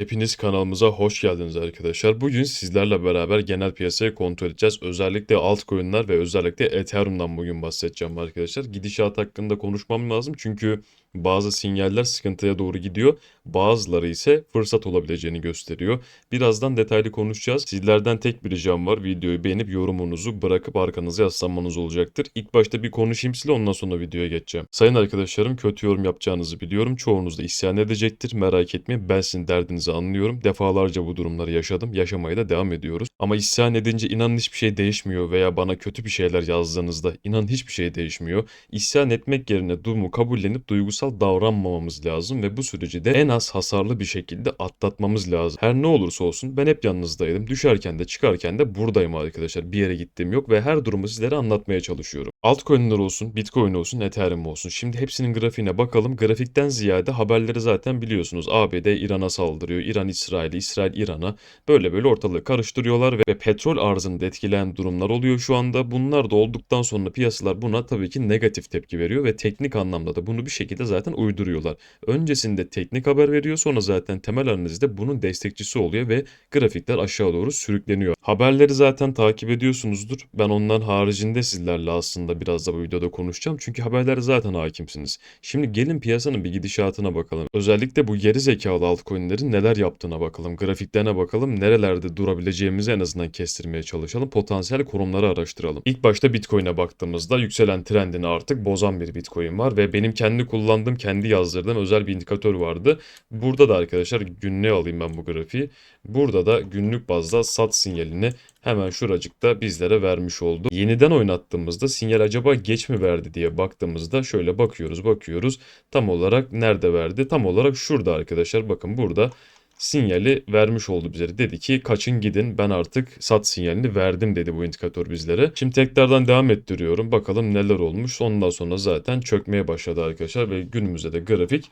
Hepiniz kanalımıza hoş geldiniz arkadaşlar. Bugün sizlerle beraber genel piyasayı kontrol edeceğiz. Özellikle altcoin'ler ve özellikle Ethereum'dan bugün bahsedeceğim arkadaşlar. Gidişat hakkında konuşmam lazım çünkü bazı sinyaller sıkıntıya doğru gidiyor. Bazıları ise fırsat olabileceğini gösteriyor. Birazdan detaylı konuşacağız. Sizlerden tek bir ricam var. Videoyu beğenip yorumunuzu bırakıp arkanıza yaslanmanız olacaktır. İlk başta bir konuşayım size ondan sonra videoya geçeceğim. Sayın arkadaşlarım kötü yorum yapacağınızı biliyorum. Çoğunuz da isyan edecektir. Merak etmeyin ben sizin derdinizi anlıyorum. Defalarca bu durumları yaşadım. Yaşamaya da devam ediyoruz. Ama isyan edince inanın hiçbir şey değişmiyor veya bana kötü bir şeyler yazdığınızda inanın hiçbir şey değişmiyor. İsyan etmek yerine durumu kabullenip duygusal davranmamamız lazım ve bu süreci de en az hasarlı bir şekilde atlatmamız lazım. Her ne olursa olsun ben hep yanınızdaydım. Düşerken de çıkarken de buradayım arkadaşlar. Bir yere gittiğim yok ve her durumu sizlere anlatmaya çalışıyorum. Altcoin'ler olsun, Bitcoin olsun, Ethereum olsun. Şimdi hepsinin grafiğine bakalım. Grafikten ziyade haberleri zaten biliyorsunuz. ABD İran'a saldırıyor, İran İsrail'e, İsrail İran'a. Böyle böyle ortalığı karıştırıyorlar ve petrol arzını da etkileyen durumlar oluyor şu anda. Bunlar da olduktan sonra piyasalar buna tabii ki negatif tepki veriyor ve teknik anlamda da bunu bir şekilde zaten uyduruyorlar. Öncesinde teknik haber veriyor sonra zaten temel analizde bunun destekçisi oluyor ve grafikler aşağı doğru sürükleniyor. Haberleri zaten takip ediyorsunuzdur. Ben ondan haricinde sizlerle aslında biraz da bu videoda konuşacağım. Çünkü haberlere zaten hakimsiniz. Şimdi gelin piyasanın bir gidişatına bakalım. Özellikle bu geri zekalı altcoin'lerin neler yaptığına bakalım. Grafiklerine bakalım. Nerelerde durabileceğimizi en azından kestirmeye çalışalım. Potansiyel konumları araştıralım. İlk başta Bitcoin'e baktığımızda yükselen trendini artık bozan bir Bitcoin var ve benim kendi kullandığım, kendi yazdırdığım özel bir indikatör vardı. Burada da arkadaşlar günlüğe alayım ben bu grafiği. Burada da günlük bazda sat sinyalini hemen şuracıkta bizlere vermiş oldu. Yeniden oynattığımızda sinyal acaba geç mi verdi diye baktığımızda şöyle bakıyoruz bakıyoruz. Tam olarak nerede verdi? Tam olarak şurada arkadaşlar bakın burada sinyali vermiş oldu bize. Dedi ki kaçın gidin ben artık sat sinyalini verdim dedi bu indikatör bizlere. Şimdi tekrardan devam ettiriyorum. Bakalım neler olmuş. Ondan sonra zaten çökmeye başladı arkadaşlar ve günümüzde de grafik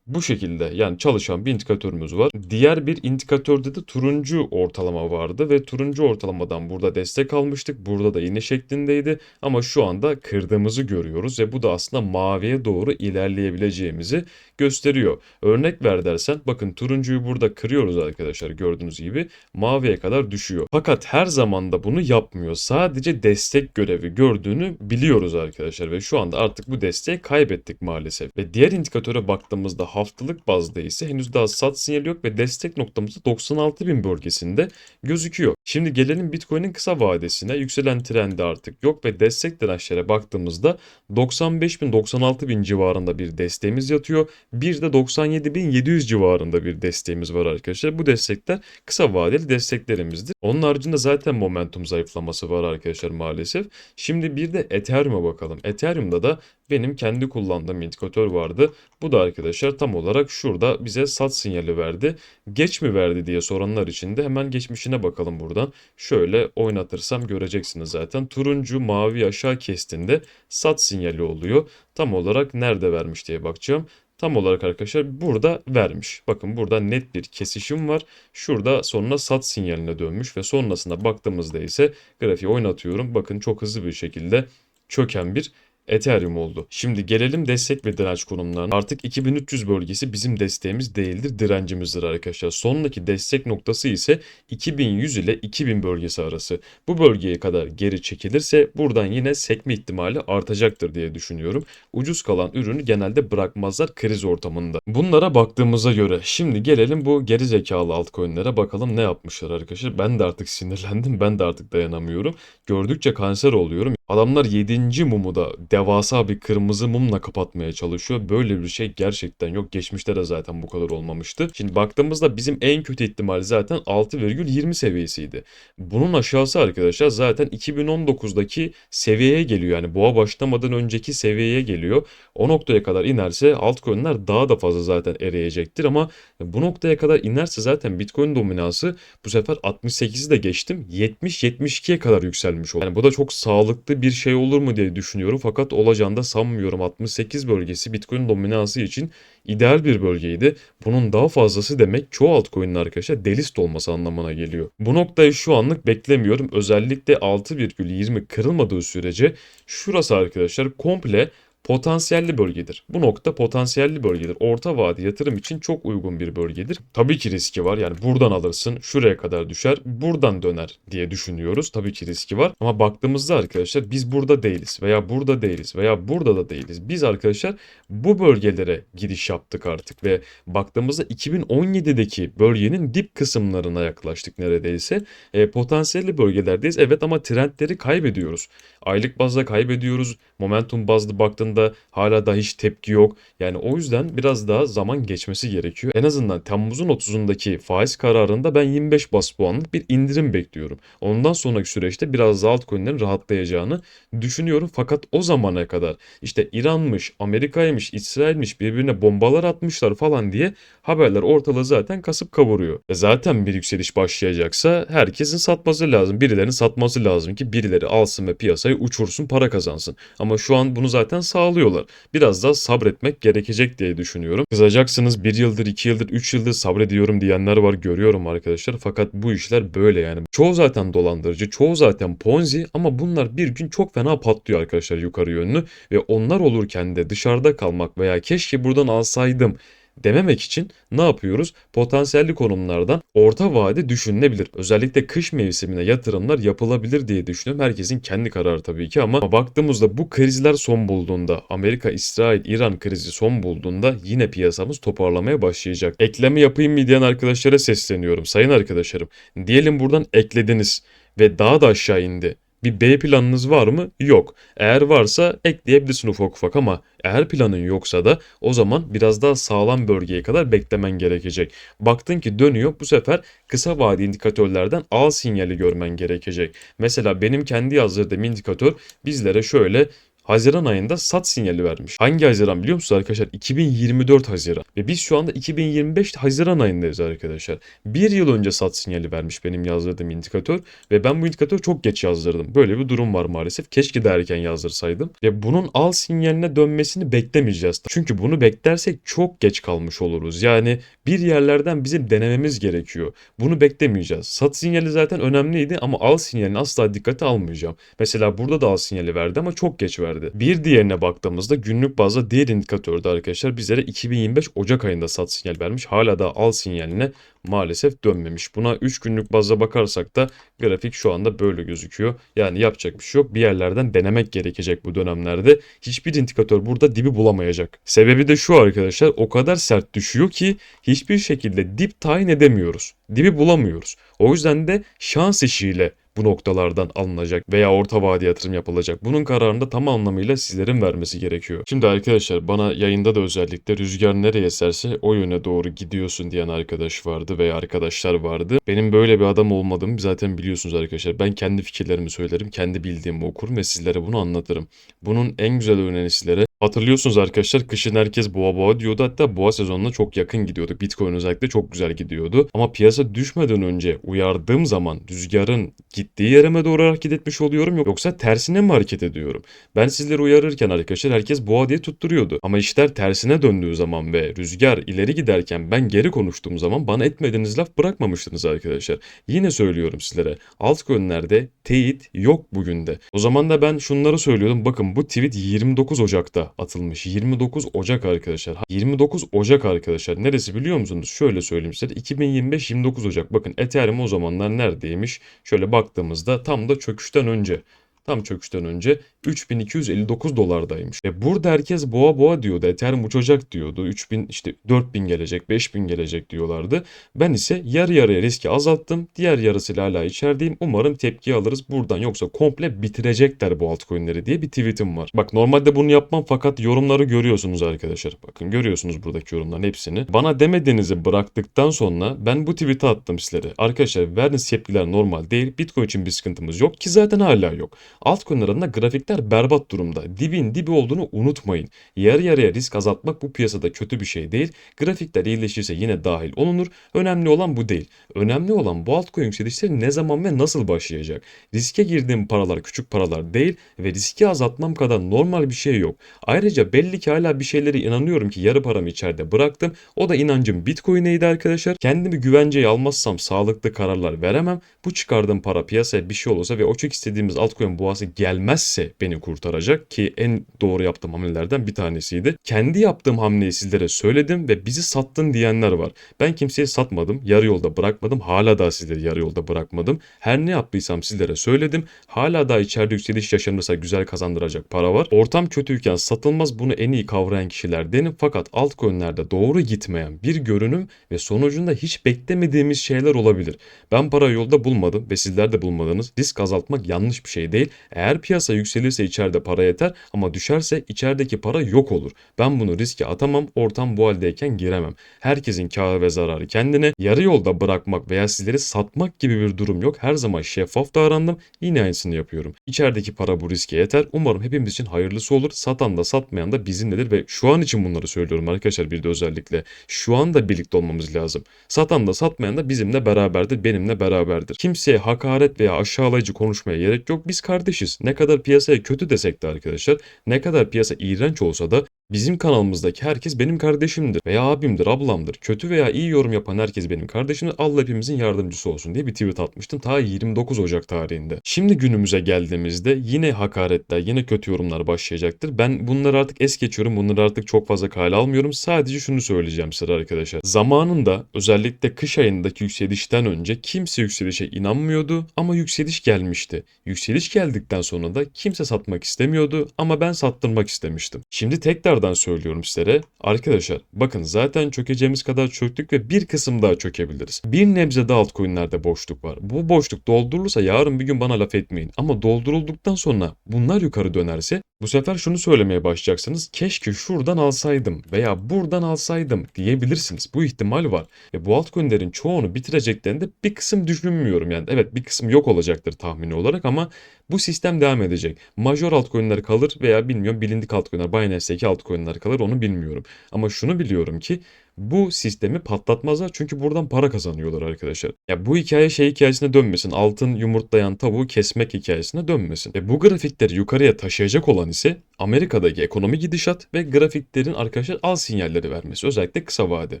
bu şekilde yani çalışan bir indikatörümüz var. Diğer bir indikatörde de turuncu ortalama vardı ve turuncu ortalamadan burada destek almıştık. Burada da iğne şeklindeydi ama şu anda kırdığımızı görüyoruz ve bu da aslında maviye doğru ilerleyebileceğimizi gösteriyor. Örnek ver dersen bakın turuncuyu burada kırıyoruz arkadaşlar gördüğünüz gibi maviye kadar düşüyor. Fakat her zaman da bunu yapmıyor. Sadece destek görevi gördüğünü biliyoruz arkadaşlar ve şu anda artık bu desteği kaybettik maalesef. Ve diğer indikatöre baktığımızda haftalık bazda ise henüz daha sat sinyali yok ve destek noktamızda 96.000 bölgesinde gözüküyor. Şimdi gelelim Bitcoin'in kısa vadesine. Yükselen trendi artık yok ve destek dirençlere baktığımızda 95.000-96.000 civarında bir desteğimiz yatıyor. Bir de 97.700 civarında bir desteğimiz var arkadaşlar. Bu destekler kısa vadeli desteklerimizdir. Onun haricinde zaten momentum zayıflaması var arkadaşlar maalesef. Şimdi bir de Ethereum'a bakalım. Ethereum'da da benim kendi kullandığım indikatör vardı. Bu da arkadaşlar tam olarak şurada bize sat sinyali verdi. Geç mi verdi diye soranlar için de hemen geçmişine bakalım buradan. Şöyle oynatırsam göreceksiniz zaten. Turuncu mavi aşağı kestiğinde sat sinyali oluyor. Tam olarak nerede vermiş diye bakacağım. Tam olarak arkadaşlar burada vermiş. Bakın burada net bir kesişim var. Şurada sonuna sat sinyaline dönmüş ve sonrasında baktığımızda ise grafiği oynatıyorum. Bakın çok hızlı bir şekilde çöken bir Ethereum oldu. Şimdi gelelim destek ve direnç konumlarına. Artık 2300 bölgesi bizim desteğimiz değildir, direncimizdir arkadaşlar. Sondaki destek noktası ise 2100 ile 2000 bölgesi arası. Bu bölgeye kadar geri çekilirse buradan yine sekme ihtimali artacaktır diye düşünüyorum. Ucuz kalan ürünü genelde bırakmazlar kriz ortamında. Bunlara baktığımıza göre şimdi gelelim bu geri zekalı altcoin'lere bakalım ne yapmışlar arkadaşlar. Ben de artık sinirlendim. Ben de artık dayanamıyorum. Gördükçe kanser oluyorum. Adamlar 7. mumu da devasa bir kırmızı mumla kapatmaya çalışıyor. Böyle bir şey gerçekten yok. Geçmişte de zaten bu kadar olmamıştı. Şimdi baktığımızda bizim en kötü ihtimal zaten 6,20 seviyesiydi. Bunun aşağısı arkadaşlar zaten 2019'daki seviyeye geliyor. Yani boğa başlamadan önceki seviyeye geliyor. O noktaya kadar inerse altcoin'ler daha da fazla zaten eriyecektir ama bu noktaya kadar inerse zaten Bitcoin dominansı bu sefer 68'i de geçtim. 70-72'ye kadar yükselmiş oldu. Yani bu da çok sağlıklı bir şey olur mu diye düşünüyorum fakat olacağını da sanmıyorum. 68 bölgesi Bitcoin dominansı için ideal bir bölgeydi. Bunun daha fazlası demek çoğu altcoin'in arkadaşlar delist olması anlamına geliyor. Bu noktayı şu anlık beklemiyorum. Özellikle 6,20 kırılmadığı sürece şurası arkadaşlar komple potansiyelli bölgedir. Bu nokta potansiyelli bölgedir. Orta vade yatırım için çok uygun bir bölgedir. Tabii ki riski var. Yani buradan alırsın, şuraya kadar düşer, buradan döner diye düşünüyoruz. Tabii ki riski var. Ama baktığımızda arkadaşlar biz burada değiliz veya burada değiliz veya burada da değiliz. Biz arkadaşlar bu bölgelere giriş yaptık artık ve baktığımızda 2017'deki bölgenin dip kısımlarına yaklaştık neredeyse. E, potansiyelli bölgelerdeyiz. Evet ama trendleri kaybediyoruz. Aylık bazda kaybediyoruz. Momentum bazlı baktığında hala da hiç tepki yok. Yani o yüzden biraz daha zaman geçmesi gerekiyor. En azından Temmuz'un 30'undaki faiz kararında ben 25 bas puanlık bir indirim bekliyorum. Ondan sonraki süreçte biraz daha altcoin'lerin rahatlayacağını düşünüyorum. Fakat o zamana kadar işte İran'mış, Amerika'ymış, İsrail'miş birbirine bombalar atmışlar falan diye haberler ortalığı zaten kasıp kavuruyor. Ve zaten bir yükseliş başlayacaksa herkesin satması lazım. Birilerinin satması lazım ki birileri alsın ve piyasayı uçursun para kazansın. Ama şu an bunu zaten sağlıyorlar. Biraz daha sabretmek gerekecek diye düşünüyorum. Kızacaksınız bir yıldır, iki yıldır, üç yıldır sabrediyorum diyenler var görüyorum arkadaşlar. Fakat bu işler böyle yani. Çoğu zaten dolandırıcı, çoğu zaten ponzi ama bunlar bir gün çok fena patlıyor arkadaşlar yukarı yönlü. Ve onlar olurken de dışarıda kalmak veya keşke buradan alsaydım dememek için ne yapıyoruz? Potansiyelli konumlardan orta vade düşünülebilir. Özellikle kış mevsimine yatırımlar yapılabilir diye düşünüyorum. Herkesin kendi kararı tabii ki ama baktığımızda bu krizler son bulduğunda, Amerika, İsrail, İran krizi son bulduğunda yine piyasamız toparlamaya başlayacak. Ekleme yapayım mı diyen arkadaşlara sesleniyorum. Sayın arkadaşlarım, diyelim buradan eklediniz ve daha da aşağı indi. Bir B planınız var mı? Yok. Eğer varsa ekleyebilirsin ufak ufak ama eğer planın yoksa da o zaman biraz daha sağlam bölgeye kadar beklemen gerekecek. Baktın ki dönüyor bu sefer kısa vade indikatörlerden al sinyali görmen gerekecek. Mesela benim kendi yazdırdığım indikatör bizlere şöyle Haziran ayında sat sinyali vermiş. Hangi Haziran biliyor musunuz arkadaşlar? 2024 Haziran. Ve biz şu anda 2025 Haziran ayındayız arkadaşlar. Bir yıl önce sat sinyali vermiş benim yazdırdığım indikatör. Ve ben bu indikatörü çok geç yazdırdım. Böyle bir durum var maalesef. Keşke de erken yazdırsaydım. Ve bunun al sinyaline dönmesini beklemeyeceğiz. Çünkü bunu beklersek çok geç kalmış oluruz. Yani bir yerlerden bizim denememiz gerekiyor. Bunu beklemeyeceğiz. Sat sinyali zaten önemliydi ama al sinyalini asla dikkate almayacağım. Mesela burada da al sinyali verdi ama çok geç verdi. Bir diğerine baktığımızda günlük bazda diğer indikatörde arkadaşlar bizlere 2025 Ocak ayında sat sinyal vermiş. Hala da al sinyaline maalesef dönmemiş. Buna 3 günlük bazda bakarsak da grafik şu anda böyle gözüküyor. Yani yapacak bir şey yok. Bir yerlerden denemek gerekecek bu dönemlerde. Hiçbir indikatör burada dibi bulamayacak. Sebebi de şu arkadaşlar o kadar sert düşüyor ki hiçbir şekilde dip tayin edemiyoruz. Dibi bulamıyoruz. O yüzden de şans işiyle bu noktalardan alınacak veya orta vade yatırım yapılacak. Bunun kararını da tam anlamıyla sizlerin vermesi gerekiyor. Şimdi arkadaşlar bana yayında da özellikle rüzgar nereye eserse o yöne doğru gidiyorsun diyen arkadaş vardı veya arkadaşlar vardı. Benim böyle bir adam olmadığımı zaten biliyorsunuz arkadaşlar. Ben kendi fikirlerimi söylerim, kendi bildiğimi okurum ve sizlere bunu anlatırım. Bunun en güzel örneğini sizlere Hatırlıyorsunuz arkadaşlar kışın herkes boğa boğa diyordu hatta boğa sezonuna çok yakın gidiyordu. Bitcoin özellikle çok güzel gidiyordu. Ama piyasa düşmeden önce uyardığım zaman rüzgarın gittiği yere mi doğru hareket etmiş oluyorum yoksa tersine mi hareket ediyorum? Ben sizleri uyarırken arkadaşlar herkes boğa diye tutturuyordu. Ama işler tersine döndüğü zaman ve rüzgar ileri giderken ben geri konuştuğum zaman bana etmediğiniz laf bırakmamıştınız arkadaşlar. Yine söylüyorum sizlere altcoin'lerde teyit yok bugün de. O zaman da ben şunları söylüyordum. Bakın bu tweet 29 Ocak'ta atılmış. 29 Ocak arkadaşlar. 29 Ocak arkadaşlar. Neresi biliyor musunuz? Şöyle söyleyeyim size. 2025 29 Ocak. Bakın Ethereum o zamanlar neredeymiş? Şöyle baktığımızda tam da çöküşten önce tam çöküşten önce 3259 dolardaymış. Ve burada herkes boğa boğa diyordu. Ethereum uçacak diyordu. 3000 işte 4000 gelecek, 5000 gelecek diyorlardı. Ben ise yarı yarıya riski azalttım. Diğer yarısıyla hala içerideyim. Umarım tepki alırız buradan. Yoksa komple bitirecekler bu altcoin'leri diye bir tweetim var. Bak normalde bunu yapmam fakat yorumları görüyorsunuz arkadaşlar. Bakın görüyorsunuz buradaki yorumların hepsini. Bana demediğinizi bıraktıktan sonra ben bu tweet'i attım sizlere. Arkadaşlar verdiğiniz tepkiler normal değil. Bitcoin için bir sıkıntımız yok ki zaten hala yok. Altcoin'ler adına grafikler berbat durumda. Dibin dibi olduğunu unutmayın. Yarı yarıya risk azaltmak bu piyasada kötü bir şey değil. Grafikler iyileşirse yine dahil olunur. Önemli olan bu değil. Önemli olan bu altcoin yükselişleri ne zaman ve nasıl başlayacak. Riske girdiğim paralar küçük paralar değil ve riski azaltmam kadar normal bir şey yok. Ayrıca belli ki hala bir şeylere inanıyorum ki yarı paramı içeride bıraktım. O da inancım Bitcoin'eydi arkadaşlar. Kendimi güvenceye almazsam sağlıklı kararlar veremem. Bu çıkardığım para piyasaya bir şey olursa ve o çok istediğimiz altcoin boğa defası gelmezse beni kurtaracak ki en doğru yaptığım hamlelerden bir tanesiydi. Kendi yaptığım hamleyi sizlere söyledim ve bizi sattın diyenler var. Ben kimseye satmadım, yarı yolda bırakmadım, hala daha sizleri yarı yolda bırakmadım. Her ne yaptıysam sizlere söyledim. Hala daha içeride yükseliş yaşanırsa güzel kazandıracak para var. Ortam kötüyken satılmaz bunu en iyi kavrayan kişilerdenim fakat altcoin'lerde doğru gitmeyen bir görünüm ve sonucunda hiç beklemediğimiz şeyler olabilir. Ben para yolda bulmadım ve sizler de bulmadınız. Risk azaltmak yanlış bir şey değil. Eğer piyasa yükselirse içeride para yeter ama düşerse içerideki para yok olur. Ben bunu riske atamam. Ortam bu haldeyken giremem. Herkesin karı ve zararı kendine. Yarı yolda bırakmak veya sizleri satmak gibi bir durum yok. Her zaman şeffaf davrandım. Yine aynısını yapıyorum. İçerideki para bu riske yeter. Umarım hepimiz için hayırlısı olur. Satan da satmayan da bizimledir ve şu an için bunları söylüyorum arkadaşlar bir de özellikle. Şu anda birlikte olmamız lazım. Satan da satmayan da bizimle beraberdir, benimle beraberdir. Kimseye hakaret veya aşağılayıcı konuşmaya gerek yok. Biz kardeşiz. Ne kadar piyasaya kötü desek de arkadaşlar, ne kadar piyasa iğrenç olsa da Bizim kanalımızdaki herkes benim kardeşimdir veya abimdir, ablamdır. Kötü veya iyi yorum yapan herkes benim kardeşimdir. Allah hepimizin yardımcısı olsun diye bir tweet atmıştım ta 29 Ocak tarihinde. Şimdi günümüze geldiğimizde yine hakaretler, yine kötü yorumlar başlayacaktır. Ben bunları artık es geçiyorum. Bunları artık çok fazla kale almıyorum. Sadece şunu söyleyeceğim size arkadaşlar. Zamanında özellikle kış ayındaki yükselişten önce kimse yükselişe inanmıyordu ama yükseliş gelmişti. Yükseliş geldikten sonra da kimse satmak istemiyordu ama ben sattırmak istemiştim. Şimdi tekrardan söylüyorum sizlere. Arkadaşlar bakın zaten çökeceğimiz kadar çöktük ve bir kısım daha çökebiliriz. Bir nebze de altcoin'lerde boşluk var. Bu boşluk doldurulursa yarın bir gün bana laf etmeyin. Ama doldurulduktan sonra bunlar yukarı dönerse bu sefer şunu söylemeye başlayacaksınız. Keşke şuradan alsaydım veya buradan alsaydım diyebilirsiniz. Bu ihtimal var. Ve bu altcoin'lerin çoğunu bitireceklerinde bir kısım düşünmüyorum. Yani evet bir kısım yok olacaktır tahmini olarak ama bu sistem devam edecek. Major altcoin'ler kalır veya bilmiyorum bilindik altcoin'ler, Binance'deki altcoin'ler kalır onu bilmiyorum. Ama şunu biliyorum ki bu sistemi patlatmazlar çünkü buradan para kazanıyorlar arkadaşlar. Ya bu hikaye şey hikayesine dönmesin. Altın yumurtlayan tavuğu kesmek hikayesine dönmesin. Ve bu grafikleri yukarıya taşıyacak olan ise Amerika'daki ekonomi gidişat ve grafiklerin arkadaşlar al sinyalleri vermesi. Özellikle kısa vade.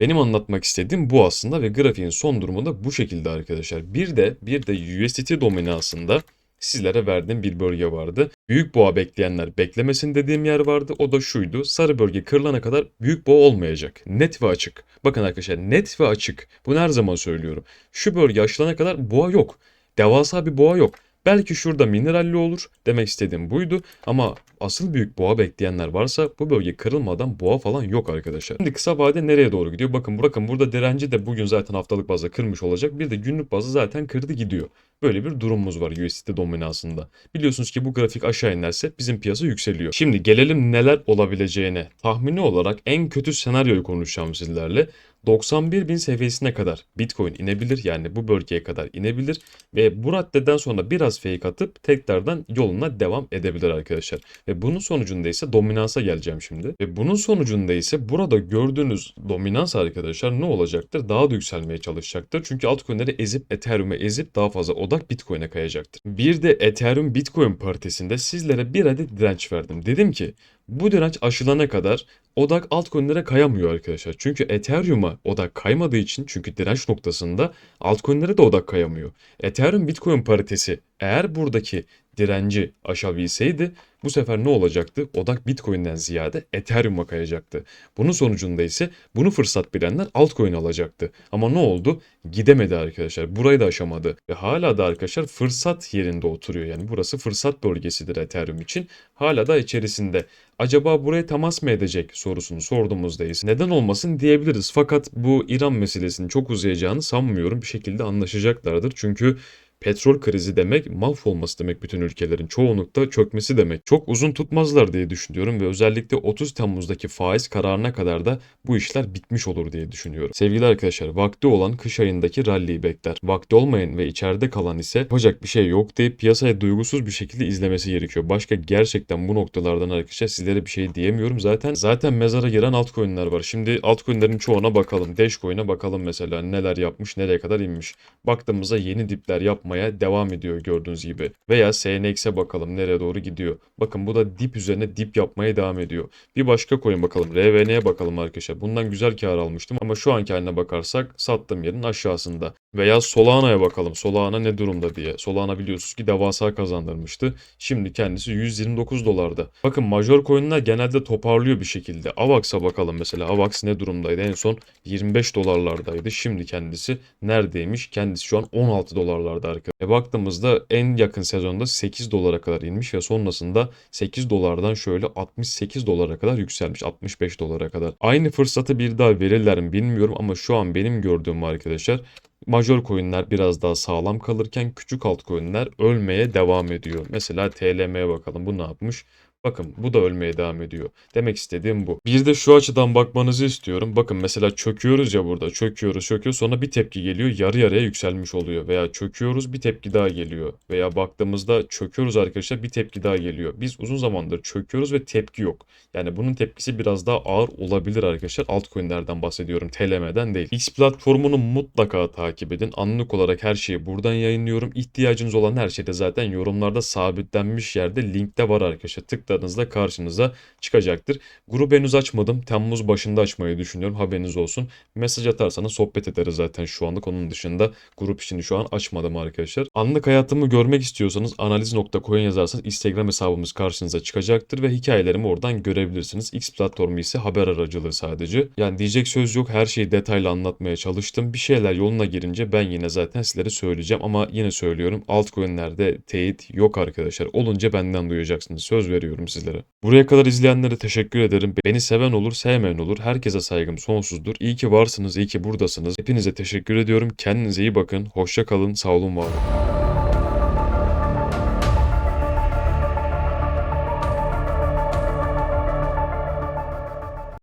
Benim anlatmak istediğim bu aslında ve grafiğin son durumu da bu şekilde arkadaşlar. Bir de bir de USDT dominansında sizlere verdiğim bir bölge vardı. Büyük boğa bekleyenler beklemesin dediğim yer vardı. O da şuydu. Sarı bölge kırılana kadar büyük boğa olmayacak. Net ve açık. Bakın arkadaşlar net ve açık. Bunu her zaman söylüyorum. Şu bölge aşılana kadar boğa yok. Devasa bir boğa yok. Belki şurada mineralli olur. Demek istediğim buydu. Ama asıl büyük boğa bekleyenler varsa bu bölge kırılmadan boğa falan yok arkadaşlar. Şimdi kısa vade nereye doğru gidiyor? Bakın bakın burada direnci de bugün zaten haftalık bazda kırmış olacak. Bir de günlük bazda zaten kırdı gidiyor. Böyle bir durumumuz var USDT dominansında. Biliyorsunuz ki bu grafik aşağı inerse bizim piyasa yükseliyor. Şimdi gelelim neler olabileceğine. Tahmini olarak en kötü senaryoyu konuşacağım sizlerle. 91 bin seviyesine kadar Bitcoin inebilir yani bu bölgeye kadar inebilir ve bu raddeden sonra biraz fake atıp tekrardan yoluna devam edebilir arkadaşlar. Ve bunun sonucunda ise dominansa geleceğim şimdi. Ve bunun sonucunda ise burada gördüğünüz dominans arkadaşlar ne olacaktır? Daha da yükselmeye çalışacaktır. Çünkü altcoin'leri ezip Ethereum'e ezip daha fazla odak Bitcoin'e kayacaktır. Bir de Ethereum Bitcoin paritesinde sizlere bir adet direnç verdim. Dedim ki bu direnç aşılana kadar odak altcoin'lere kayamıyor arkadaşlar. Çünkü Ethereum'a odak kaymadığı için çünkü direnç noktasında altcoin'lere de odak kayamıyor. Ethereum Bitcoin paritesi eğer buradaki direnci aşabilseydi bu sefer ne olacaktı? Odak Bitcoin'den ziyade Ethereum'a kayacaktı. Bunun sonucunda ise bunu fırsat bilenler altcoin alacaktı. Ama ne oldu? Gidemedi arkadaşlar. Burayı da aşamadı. Ve hala da arkadaşlar fırsat yerinde oturuyor. Yani burası fırsat bölgesidir Ethereum için. Hala da içerisinde. Acaba buraya temas mı edecek sorusunu sorduğumuzdayız. Neden olmasın diyebiliriz. Fakat bu İran meselesinin çok uzayacağını sanmıyorum. Bir şekilde anlaşacaklardır. Çünkü Petrol krizi demek mahvolması demek bütün ülkelerin çoğunlukta çökmesi demek. Çok uzun tutmazlar diye düşünüyorum ve özellikle 30 Temmuz'daki faiz kararına kadar da bu işler bitmiş olur diye düşünüyorum. Sevgili arkadaşlar vakti olan kış ayındaki rally'yi bekler. Vakti olmayan ve içeride kalan ise yapacak bir şey yok deyip piyasaya duygusuz bir şekilde izlemesi gerekiyor. Başka gerçekten bu noktalardan arkadaşlar sizlere bir şey diyemiyorum. Zaten zaten mezara giren altcoin'ler var. Şimdi altcoin'lerin çoğuna bakalım. Dashcoin'e bakalım mesela neler yapmış, nereye kadar inmiş. Baktığımızda yeni dipler yapmaya yapmaya devam ediyor gördüğünüz gibi. Veya SNX'e bakalım nereye doğru gidiyor. Bakın bu da dip üzerine dip yapmaya devam ediyor. Bir başka coin bakalım. RVN'ye bakalım arkadaşlar. Bundan güzel kar almıştım ama şu anki haline bakarsak sattığım yerin aşağısında. Veya Solana'ya bakalım. Solana ne durumda diye. Solana biliyorsunuz ki devasa kazandırmıştı. Şimdi kendisi 129 dolarda. Bakın major coin'ler genelde toparlıyor bir şekilde. Avax'a bakalım mesela. Avax ne durumdaydı? En son 25 dolarlardaydı. Şimdi kendisi neredeymiş? Kendisi şu an 16 dolarlarda arkadaşlar. E baktığımızda en yakın sezonda 8 dolara kadar inmiş ve sonrasında 8 dolardan şöyle 68 dolara kadar yükselmiş. 65 dolara kadar. Aynı fırsatı bir daha verirler mi bilmiyorum ama şu an benim gördüğüm arkadaşlar major coinler biraz daha sağlam kalırken küçük altcoin'ler ölmeye devam ediyor. Mesela TLM'ye bakalım bu ne yapmış? Bakın bu da ölmeye devam ediyor. Demek istediğim bu. Bir de şu açıdan bakmanızı istiyorum. Bakın mesela çöküyoruz ya burada. Çöküyoruz çöküyoruz sonra bir tepki geliyor. Yarı yarıya yükselmiş oluyor. Veya çöküyoruz bir tepki daha geliyor. Veya baktığımızda çöküyoruz arkadaşlar bir tepki daha geliyor. Biz uzun zamandır çöküyoruz ve tepki yok. Yani bunun tepkisi biraz daha ağır olabilir arkadaşlar. Altcoin'lerden bahsediyorum. TLM'den değil. X platformunu mutlaka takip edin. Anlık olarak her şeyi buradan yayınlıyorum. İhtiyacınız olan her şey de zaten yorumlarda sabitlenmiş yerde linkte var arkadaşlar. Tıkladığınızda karşınıza çıkacaktır. Grup henüz açmadım. Temmuz başında açmayı düşünüyorum. Haberiniz olsun. Mesaj atarsanız sohbet ederiz zaten şu anlık. Onun dışında grup işini şu an açmadım arkadaşlar. Anlık hayatımı görmek istiyorsanız analiz.coin yazarsanız Instagram hesabımız karşınıza çıkacaktır ve hikayelerimi oradan görebilirsiniz. X platformu ise haber aracılığı sadece. Yani diyecek söz yok. Her şeyi detaylı anlatmaya çalıştım. Bir şeyler yoluna girince ben yine zaten sizlere söyleyeceğim ama yine söylüyorum altcoin'lerde teyit yok arkadaşlar. Olunca benden duyacaksınız. Söz veriyorum sizlere. Buraya kadar izleyenlere teşekkür ederim. Beni seven olur, sevmeyen olur. Herkese saygım sonsuzdur. İyi ki varsınız, iyi ki buradasınız. Hepinize teşekkür ediyorum. Kendinize iyi bakın. Hoşça kalın. Sağ olun, var olun.